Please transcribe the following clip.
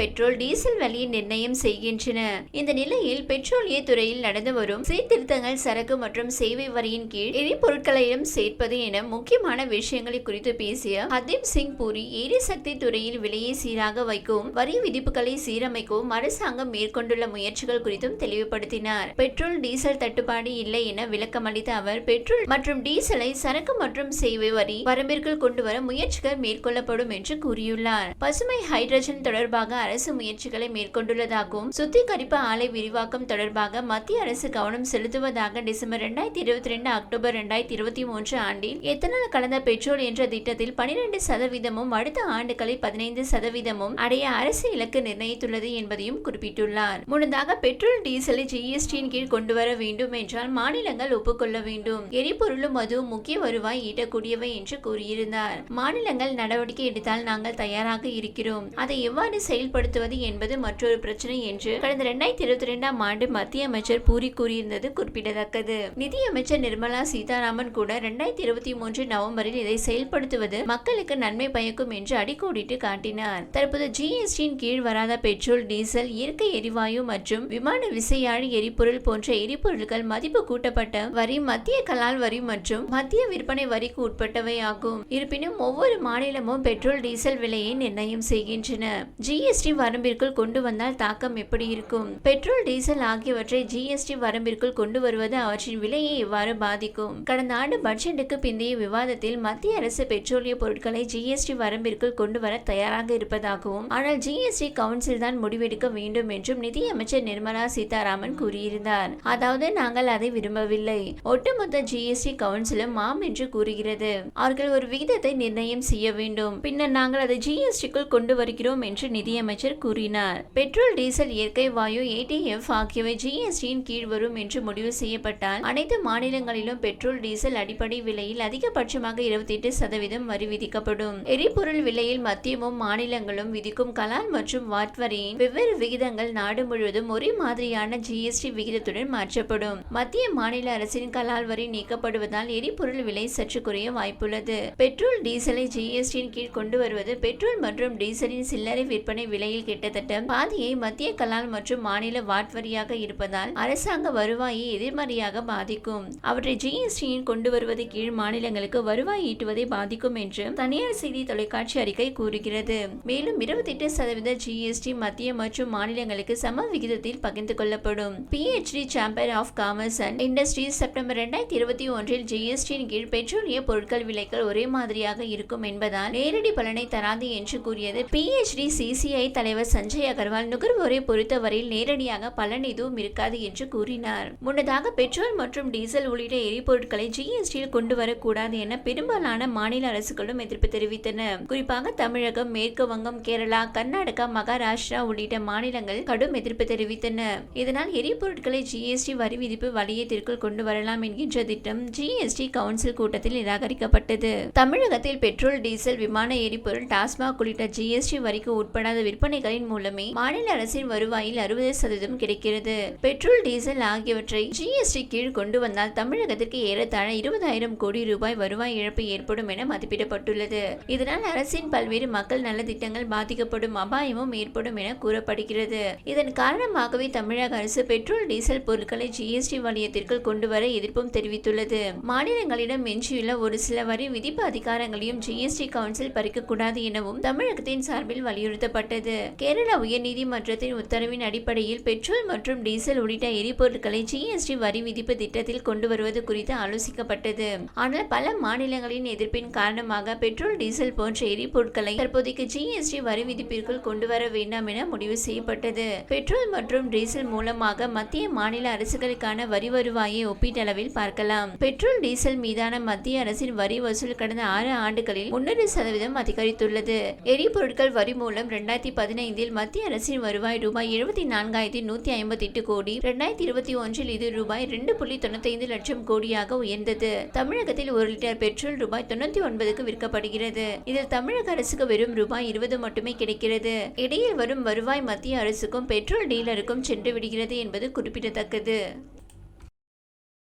Petrol diesel விலையை நிர்ணயம் செய்கின்றன. இந்த நிலையில் பெட்ரோலிய துறையில் நடந்து வரும் சீர்திருத்தங்கள் சரக்கு மற்றும் சேவை வரியின் கீழ் எரிபொருட்களையும் சேர்ப்பது என முக்கியமான விஷயங்களை குறித்து பேசிய ஹர்தீப் சிங் பூரி எரிசக்தி துறையில் விலையை சீராக வைக்கவும் வரி விதிப்புகளை சீரமைக்கவும் அரசாங்கம் மேற்கொண்டுள்ள முயற்சிகள் குறித்தும் தெளிவுபடுத்தினார். பெட்ரோல் டீசல் தட்டுப்பாடு இல்லை என விளக்கமளித்த அவர் பெட்ரோல் மற்றும் டீசலை சரக்கு மற்றும் சேவை வரி வரம்பிற்குள் கொண்டு வர முயற்சிகள் மேற்கொள்ளப்படும் என்று கூறியுள்ளார். பசுமை ஹைட்ரஜன் தொடர்பாக அரசு முயற்சிகளை மேற்கொண்டுள்ளதாகவும் சுத்திகரிப்பு ஆலை விரிவாக்கம் தொடர்பாக மத்திய அரசு கவனம் செலுத்துவதாக டிசம்பர் இரண்டாயிரத்தி இருபத்தி ரெண்டு அக்டோபர் இரண்டாயிரத்தி இருபத்தி மூன்று ஆண்டில் எத்தனால் கலந்த பெட்ரோல் என்ற திட்டத்தில் பனிரெண்டு சதவீதமும் அடுத்த ஆண்டுகளில் பதினைந்து சதவீதமும் அடைய அரசு இலக்கு நிர்ணயித்துள்ளது என்பதையும் குறிப்பிட்டுள்ளார். முன்னதாக பெட்ரோல் டீசலை ஜிஎஸ்டியின் கீழ் கொண்டு வர வேண்டும் என்றால் மாநிலங்கள் ஒப்புக்கொள்ள வேண்டும். எரிபொருளும் அதுவும் முக்கிய வருவாய் ஈட்டக்கூடியவை என்று கூறியிருந்தார். மாநிலங்கள் நடவடிக்கை எடுத்தால் நாங்கள் தயாராக இருக்கிறோம். அதை எவ்வாறு செயல்பட செயல்படுத்துவது என்பது மற்றொரு பிரச்சனை என்று கடந்த இரண்டாயிரத்தி இருபத்தி இரண்டாம் ஆண்டு மத்திய அமைச்சர் பூரி கூறியிருந்தது குறிப்பிடத்தக்கது. நிதியமைச்சர் நிர்மலா சீதாராமன் கூட இரண்டாயிரத்தி இருபத்தி மூன்று நவம்பரில் இதை செயல்படுத்துவது மக்களுக்கு நன்மை பயக்கும் என்று அடிக்கோடிட்டு காட்டினார். தற்போது ஜிஎஸ்டியின் கீழ் வராத பெட்ரோல் டீசல் இயற்கை எரிவாயு மற்றும் விமான விசையாழி எரிபொருள் போன்ற எரிபொருட்கள் மதிப்பு கூட்டப்பட்ட வரி மத்திய கலால் வரி மற்றும் மத்திய விற்பனை வரிக்கு உட்பட்டவை ஆகும் இருப்பினும் ஒவ்வொரு மாநிலமும் பெட்ரோல் டீசல் விலையை நிர்ணயம் செய்கின்றன. ஜிஎஸ்டி வரம்பிற்குள் கொண்டு வந்தால் தாக்கம் எப்படி இருக்கும்? பெட்ரோல் டீசல் ஆகியவற்றை ஜிஎஸ்டி வரம்பிற்குள் கொண்டு வருவது அவற்றின் விலையை எவ்வாறு பாதிக்கும்? கடந்த ஆண்டு பட்ஜெட்டுக்கு பிந்தைய விவாதத்தில் மத்திய அரசு பெட்ரோலிய பொருட்களை ஜிஎஸ்டி வரம்பிற்குள் கொண்டு வர தயாராக இருப்பதாகவும் ஆனால் ஜிஎஸ்டி கவுன்சில் தான் முடிவெடுக்க வேண்டும் என்றும் நிதியமைச்சர் நிர்மலா சீதாராமன் கூறியிருந்தார். அதாவது நாங்கள் அதை விரும்பவில்லை. ஒட்டுமொத்த ஜிஎஸ்டி கவுன்சிலும் ஆம் என்று கூறுகிறது. அவர்கள் ஒரு விகிதத்தை நிர்ணயம் செய்ய வேண்டும். பின்னர் நாங்கள் அதை ஜிஎஸ்டிக்குள் கொண்டு வருகிறோம் என்று நிதியமைச்சர் அமைச்சர் கூறினார். பெட்ரோல் டீசல் இயற்கை வாயு ஏடிஎஃப் ஆகியவை ஜிஎஸ்டியின் கீழ் வரும் என்று முடிவு செய்யப்பட்டால் அனைத்து மாநிலங்களிலும் பெட்ரோல் டீசல் அடிப்படை விலையில் அதிகபட்சமாக இருபத்தி எட்டு சதவீதம் வரி விதிக்கப்படும். எரிபொருள் விலையில் மத்தியமும் மாநிலங்களும் விதிக்கும் கலால் மற்றும் வாட் வரியின் வெவ்வேறு விகிதங்கள் நாடு முழுவதும் ஒரே மாதிரியான ஜிஎஸ்டி விகிதத்துடன் மாற்றப்படும். மத்திய மாநில அரசின் கலால் வரி நீக்கப்படுவதால் எரிபொருள் விலை சற்று குறைய வாய்ப்புள்ளது. பெட்ரோல் டீசலை ஜிஎஸ்டியின் கீழ் கொண்டு வருவது பெட்ரோல் மற்றும் டீசலின் சில்லறை விற்பனை விலையில் கிட்டத்தட்ட பாதியை மத்திய கலால் மற்றும் மாநில வாட் வரியாக இருப்பதால் அரசாங்க வருவாயை எதிர்மறையாக பாதிக்கும். அவற்றை ஜிஎஸ்டியின் கொண்டு வருவது கீழ் மாநிலங்களுக்கு வருவாய் ஈட்டுவதை பாதிக்கும் என்று தனியார் செய்தி தொலைக்காட்சி அறிக்கை கூறுகிறது. மேலும் இருபத்தி எட்டு சதவீத ஜிஎஸ்டி மத்திய மற்றும் மாநிலங்களுக்கு சம விகிதத்தில் பகிர்ந்து கொள்ளப்படும். PHD chamber of commerce and industries September இரண்டாயிரத்தி இருபத்தி ஒன்றில் ஜிஎஸ்டியின் கீழ் பெட்ரோலிய பொருட்கள் விலைகள் ஒரே மாதிரியாக இருக்கும் என்பதால் நேரடி பலனை தராது என்று கூறியது பிஹெச்டி சிசிஐ தலைவர் சஞ்சய் அகர்வால் நுகர்வோரை பொறுத்தவரையில் நேரடியாக பலன் எதுவும் இருக்காது என்று கூறினார். முன்னதாக பெட்ரோல் மற்றும் டீசல் உள்ளிட்ட எரிபொருட்களை ஜிஎஸ்டியில் கொண்டு வரக்கூடாது என பெரும்பாலான மாநில அரசுகளும் எதிர்ப்பு தெரிவித்தன. குறிப்பாக தமிழகம் மேற்கு வங்கம் கேரளா கர்நாடகா மகாராஷ்டிரா உள்ளிட்ட மாநிலங்கள் கடும் எதிர்ப்பு தெரிவித்தன. இதனால் எரிபொருட்களை ஜிஎஸ்டி வரி விதிப்பு வலயத்திற்குள் கொண்டு வரலாம் என்கின்ற திட்டம் ஜிஎஸ்டி கவுன்சில் கூட்டத்தில் நிராகரிக்கப்பட்டது. தமிழகத்தில் பெட்ரோல் டீசல் விமான எரிபொருள் டாஸ்மாக் உள்ளிட்ட ஜிஎஸ்டி வரிக்கு உட்படாத விற்பனை விற்பனைகளின் மூலமே மாநில அரசின் வருவாயில் அறுபது சதவீதம் கிடைக்கிறது. பெட்ரோல் டீசல் ஆகியவற்றை ஜிஎஸ்டி கீழ் கொண்டு வந்தால் தமிழகத்திற்கு ஏறத்தாழ இருபதாயிரம் கோடி ரூபாய் வருவாய் இழப்பு ஏற்படும் என மதிப்பிடப்பட்டுள்ளது. இதனால் அரசின் பல்வேறு மக்கள் நல திட்டங்கள் பாதிக்கப்படும் அபாயமும் ஏற்படும் என கூறப்படுகிறது. இதன் காரணமாகவே தமிழக அரசு பெட்ரோல் டீசல் பொருட்களை ஜிஎஸ்டி வலயத்திற்குள் கொண்டு வர எதிர்ப்பும் தெரிவித்துள்ளது. மாநிலங்களிடம் எஞ்சியுள்ள ஒரு சில வரி விதிப்பு அதிகாரங்களையும் ஜிஎஸ்டி கவுன்சில் பறிக்கக்கூடாது எனவும் தமிழகத்தின் சார்பில் வலியுறுத்தப்பட்டது. கேரள உயர்நீதிமன்றத்தின் உத்தரவின் அடிப்படையில் பெட்ரோல் மற்றும் டீசல் உள்ளிட்ட எரிபொருட்களை ஜிஎஸ்டி வரி விதிப்பு திட்டத்தில் கொண்டு வருவது குறித்து ஆலோசிக்கப்பட்டது. ஆனால் பல மாநிலங்களின் எதிர்ப்பின் காரணமாக பெட்ரோல் டீசல் போன்ற எரிபொருட்களை தற்போதைக்கு ஜிஎஸ்டி வரி விதிப்பிற்குள் கொண்டு வர வேண்டாம் என முடிவு செய்யப்பட்டது. பெட்ரோல் மற்றும் டீசல் மூலமாக மத்திய மாநில அரசுகளுக்கான வரி வருவாயை ஒப்பீட்டளவில் பார்க்கலாம். பெட்ரோல் டீசல் மீதான மத்திய அரசின் வரி வசூல் கடந்த ஆறு ஆண்டுகளில் முன்னூறு சதவீதம் அதிகரித்துள்ளது. எரிபொருட்கள் வரி மூலம் இரண்டாயிரத்தி பதினைந்தில் மத்திய அரசின் வருவாய் ரூபாய் எழுபத்தி நான்காயிரத்தி நூத்தி ஐம்பத்தி எட்டு கோடி இரண்டாயிரத்தி இருபத்தி ஒன்றில் இது ரூபாய் ரெண்டு புள்ளி தொண்ணூத்தி ஐந்து லட்சம் கோடியாக உயர்ந்தது. தமிழகத்தில் ஒரு லிட்டர் பெட்ரோல் ரூபாய் தொண்ணூத்தி ஒன்பதுக்கு விற்கப்படுகிறது. இதில் தமிழக அரசுக்கு வெறும் ரூபாய் இருபது மட்டுமே கிடைக்கிறது. இடையில் வரும் வருவாய் மத்திய அரசுக்கும் பெட்ரோல் டீலருக்கும் சென்று விடுகிறது என்பது குறிப்பிடத்தக்கது.